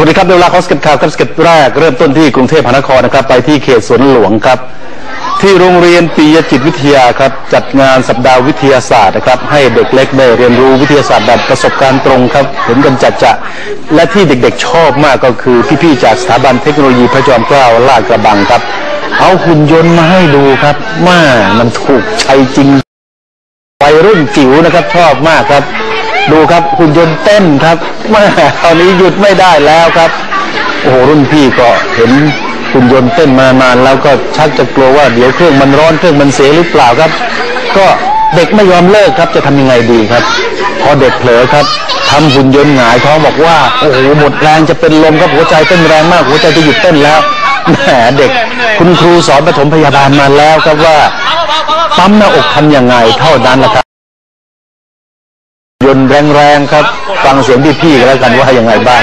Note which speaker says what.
Speaker 1: สวัสดีครับเวลาคอสเก็ตข่าวครับสเก็ตแรกเริ่มต้นที่กรุงเทพมหานครนะครับ ไปที่เขตสวนหลวงครับ ที่โรงเรียนปียจิตวิทยาครับ จัดงานสัปดาห์วิทยาศาสตร์นะครับ ให้เด็กเล็กได้เรียนรู้วิทยาศาสตร์แบบประสบการณ์ตรงครับเห็นกันจัดจะและที่เด็กๆ ชอบมากก็คือพี่ๆจากสถาบันเทคโนโลยีพระจอมเกล้าลาดกระบังครับ เอาหุ่นยนต์มาให้ดูครับว่ามันถูกใจจริงวัยรุ่นจิ๋วนะครับชอบมากครับ ดูครับหุ่นยนต์เต้นครับแม่ตอนนี้หยุดไม่ได้แล้วครับ โอ้โหรุ่นพี่ก็เห็นหุ่นยนต์เต้นมานานแล้วก็ชักจะกลัวว่าเดี๋ยวเครื่องมันร้อนเครื่องมันเสียหรือเปล่าครับ ก็เด็กไม่ยอมเลิกครับจะทำยังไงดีครับ พอเด็กเผลอครับทำหุ่นยนต์หงายท้องบอกว่าโอ้โหหมดแรงจะเป็นลมครับหัวใจเต้นแรงมากหัวใจจะหยุดเต้นแล้วแหมเด็ก คุณครูสอนปฐมพยาบาลมาแล้วครับว่าปั๊มหน้าอกทำยังไงเท่านั้นแหละครับ ยนต์แรงๆครับ ฟังเสียงพี่ๆกันแล้วกันว่ายังไงบ้าง